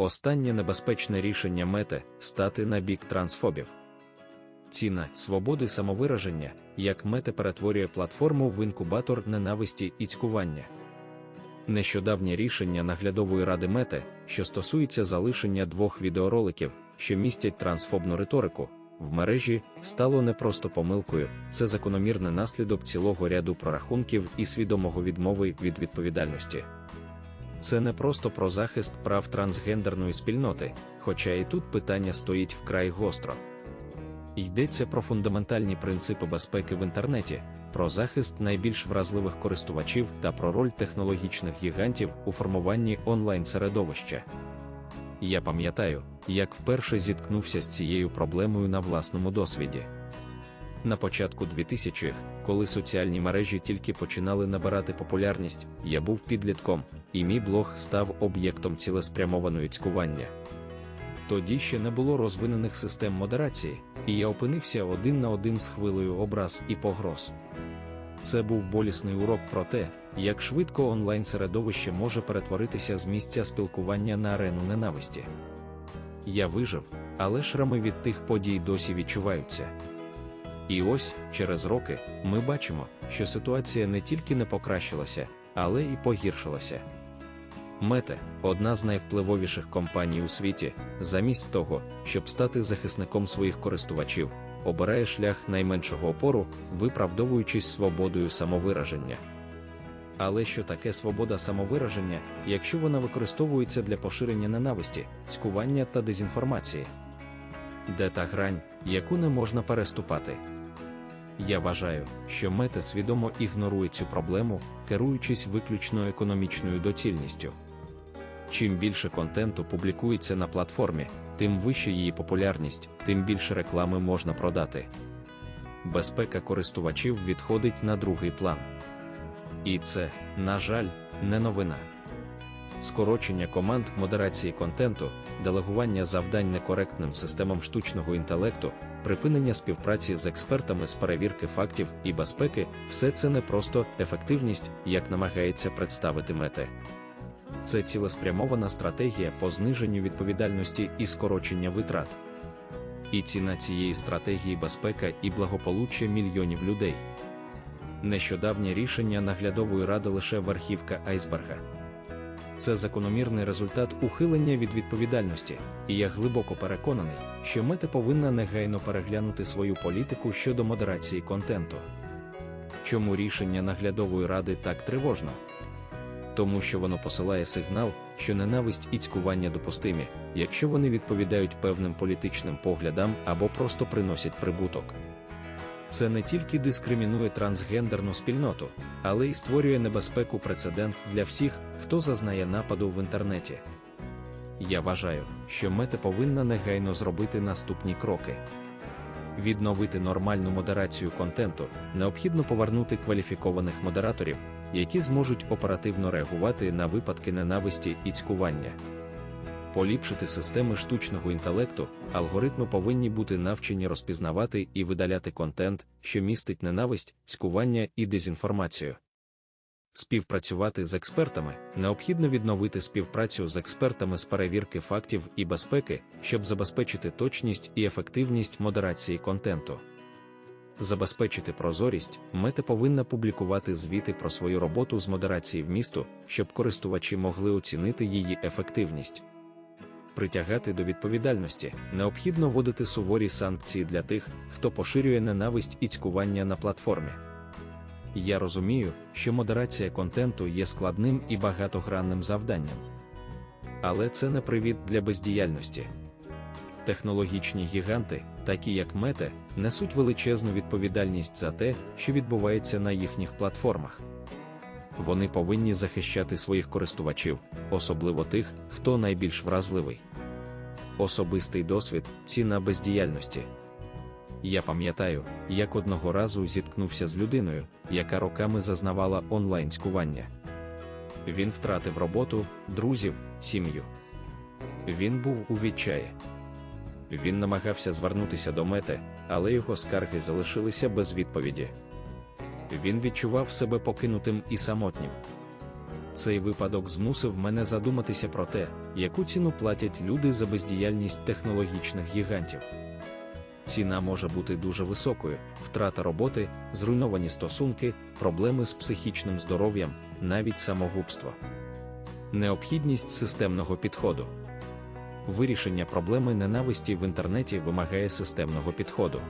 Останнє небезпечне рішення мети стати на бік трансфобів. Ціна свободи самовираження, як мета перетворює платформу в інкубатор ненависті і цькування. Нещодавнє рішення наглядової ради мети, що стосується залишення двох відеороликів, що містять трансфобну риторику, в мережі стало не просто помилкою, це закономірний наслідок цілого ряду прорахунків і свідомого відмови від відповідальності. Це не просто про захист прав трансгендерної спільноти, хоча і тут питання стоїть вкрай гостро. Йдеться про фундаментальні принципи безпеки в інтернеті, про захист найбільш вразливих користувачів та про роль технологічних гігантів у формуванні онлайн-середовища. Я пам'ятаю, як вперше зіткнувся з цією проблемою на власному досвіді. На початку 2000-х, коли соціальні мережі тільки починали набирати популярність, я був підлітком, і мій блог став об'єктом цілеспрямованої цькування. Тоді ще не було розвинених систем модерації, і я опинився один на один з хвилею образ і погроз. Це був болісний урок про те, як швидко онлайн-середовище може перетворитися з місця спілкування на арену ненависті. Я вижив, але шрами від тих подій досі відчуваються. І ось, через роки, ми бачимо, що ситуація не тільки не покращилася, але і погіршилася. Мете, одна з найвпливовіших компаній у світі, замість того, щоб стати захисником своїх користувачів, обирає шлях найменшого опору, виправдовуючись свободою самовираження. Але що таке свобода самовираження, якщо вона використовується для поширення ненависті, цькування та дезінформації? Де та грань, яку не можна переступати? Я вважаю, що мета свідомо ігнорує цю проблему, керуючись виключно економічною доцільністю. Чим більше контенту публікується на платформі, тим вища її популярність, тим більше реклами можна продати. Безпека користувачів відходить на другий план. І це, на жаль, не новина. Скорочення команд модерації контенту, делегування завдань некоректним системам штучного інтелекту, припинення співпраці з експертами з перевірки фактів і безпеки все це не просто ефективність, як намагається представити мети. Це цілеспрямована стратегія по зниженню відповідальності і скорочення витрат. І ціна цієї стратегії безпека і благополуччя мільйонів людей. Нещодавнє рішення наглядової ради лише верхівка айсберга. Це закономірний результат ухилення від відповідальності, і я глибоко переконаний, що мета повинна негайно переглянути свою політику щодо модерації контенту. Чому рішення наглядової ради так тривожно? Тому що воно посилає сигнал, що ненависть і цькування допустимі, якщо вони відповідають певним політичним поглядам або просто приносять прибуток. Це не тільки дискримінує трансгендерну спільноту, але й створює небезпеку прецедент для всіх, хто зазнає нападу в інтернеті. Я вважаю, що мета повинна негайно зробити наступні кроки. Відновити нормальну модерацію контенту, необхідно повернути кваліфікованих модераторів, які зможуть оперативно реагувати на випадки ненависті і цькування. Поліпшити системи штучного інтелекту, алгоритми повинні бути навчені розпізнавати і видаляти контент, що містить ненависть, цькування і дезінформацію. Співпрацювати з експертами необхідно відновити співпрацю з експертами з перевірки фактів і безпеки, щоб забезпечити точність і ефективність модерації контенту. Забезпечити прозорість, мета повинна публікувати звіти про свою роботу з модерації в місту, щоб користувачі могли оцінити її ефективність притягати до відповідальності, необхідно вводити суворі санкції для тих, хто поширює ненависть і цькування на платформі. Я розумію, що модерація контенту є складним і багатогранним завданням. Але це не привід для бездіяльності. Технологічні гіганти, такі як Мете, несуть величезну відповідальність за те, що відбувається на їхніх платформах. Вони повинні захищати своїх користувачів, особливо тих, хто найбільш вразливий. Особистий досвід ціна бездіяльності. Я пам'ятаю, як одного разу зіткнувся з людиною, яка роками зазнавала онлайн-цькування. Він втратив роботу, друзів, сім'ю. Він був у відчаї. Він намагався звернутися до мети, але його скарги залишилися без відповіді. Він відчував себе покинутим і самотнім. Цей випадок змусив мене задуматися про те, яку ціну платять люди за бездіяльність технологічних гігантів. Ціна може бути дуже високою: втрата роботи, зруйновані стосунки, проблеми з психічним здоров'ям, навіть самогубство. Необхідність системного підходу. Вирішення проблеми ненависті в інтернеті вимагає системного підходу.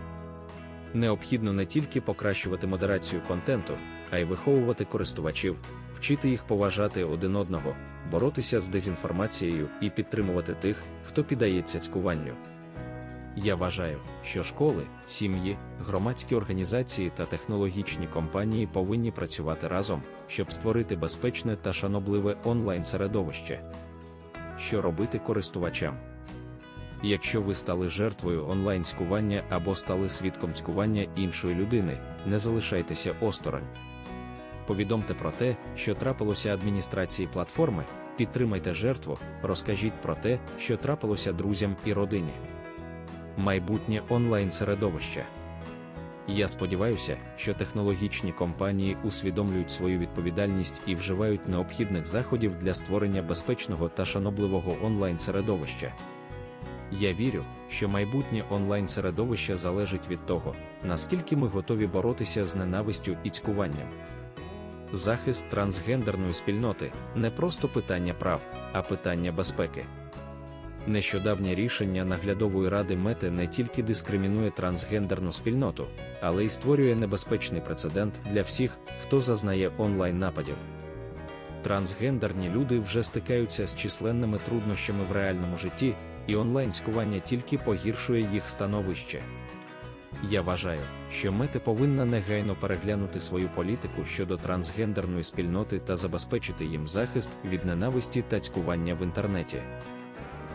Необхідно не тільки покращувати модерацію контенту, а й виховувати користувачів, вчити їх поважати один одного, боротися з дезінформацією і підтримувати тих, хто піддається цькуванню. Я вважаю, що школи, сім'ї, громадські організації та технологічні компанії повинні працювати разом, щоб створити безпечне та шанобливе онлайн-середовище. Що робити користувачам? Якщо ви стали жертвою онлайн-цькування або стали свідком цькування іншої людини, не залишайтеся осторонь. Повідомте про те, що трапилося адміністрації платформи, підтримайте жертву, розкажіть про те, що трапилося друзям і родині. Майбутнє онлайн-середовище. Я сподіваюся, що технологічні компанії усвідомлюють свою відповідальність і вживають необхідних заходів для створення безпечного та шанобливого онлайн-середовища. Я вірю, що майбутнє онлайн-середовище залежить від того, наскільки ми готові боротися з ненавистю і цькуванням. Захист трансгендерної спільноти не просто питання прав, а питання безпеки. Нещодавнє рішення наглядової ради мети не тільки дискримінує трансгендерну спільноту, але й створює небезпечний прецедент для всіх, хто зазнає онлайн-нападів. Трансгендерні люди вже стикаються з численними труднощами в реальному житті, і онлайн-цькування тільки погіршує їх становище. Я вважаю, що мети повинна негайно переглянути свою політику щодо трансгендерної спільноти та забезпечити їм захист від ненависті та цькування в інтернеті.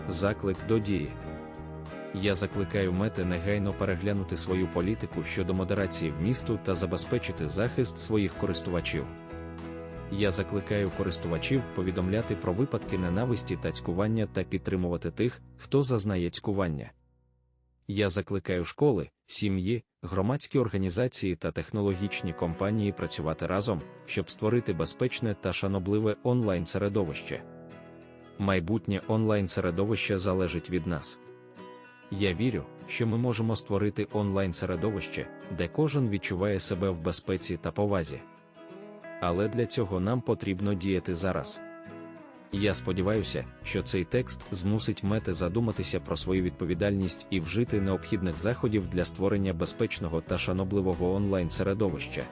Заклик до дії. Я закликаю мети негайно переглянути свою політику щодо модерації вмісту та забезпечити захист своїх користувачів. Я закликаю користувачів повідомляти про випадки ненависті та цькування та підтримувати тих, хто зазнає цькування. Я закликаю школи, сім'ї, громадські організації та технологічні компанії працювати разом, щоб створити безпечне та шанобливе онлайн-середовище. Майбутнє онлайн-середовище залежить від нас. Я вірю, що ми можемо створити онлайн-середовище, де кожен відчуває себе в безпеці та повазі. Але для цього нам потрібно діяти зараз. Я сподіваюся, що цей текст змусить мети задуматися про свою відповідальність і вжити необхідних заходів для створення безпечного та шанобливого онлайн-середовища.